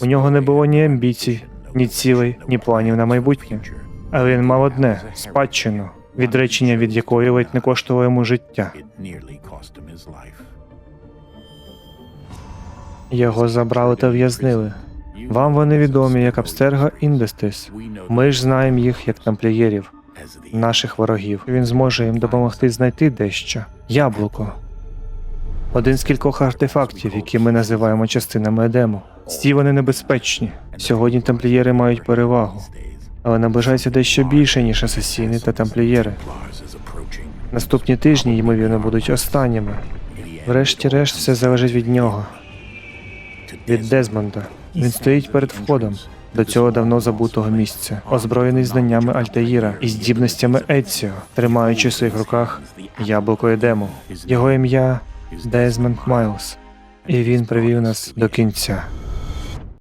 У нього не було ні амбіцій, ні цілей, ні планів на майбутнє. Але він мав одне спадщину, відречення від якої ледь не коштувало йому життя. Його забрали та в'язнили. Вам вони відомі як Абстерга Індестис. Ми ж знаємо їх як тамплієрів, наших ворогів. Він зможе їм допомогти знайти дещо. Яблуко. Один з кількох артефактів, які ми називаємо частинами Едему. Всі вони небезпечні. Сьогодні тамплієри мають перевагу, але наближається дещо більше, ніж асасіни та тамплієри. Наступні тижні, ймовірно, будуть останніми. Врешті-решт, все залежить від нього, від Дезмонда. Він стоїть перед входом до цього давно забутого місця, озброєний знаннями Альтаїра і здібностями Еціо, тримаючи в своїх руках яблуко Едему. Його ім'я Дезмонд Майлз, і він привів нас до кінця.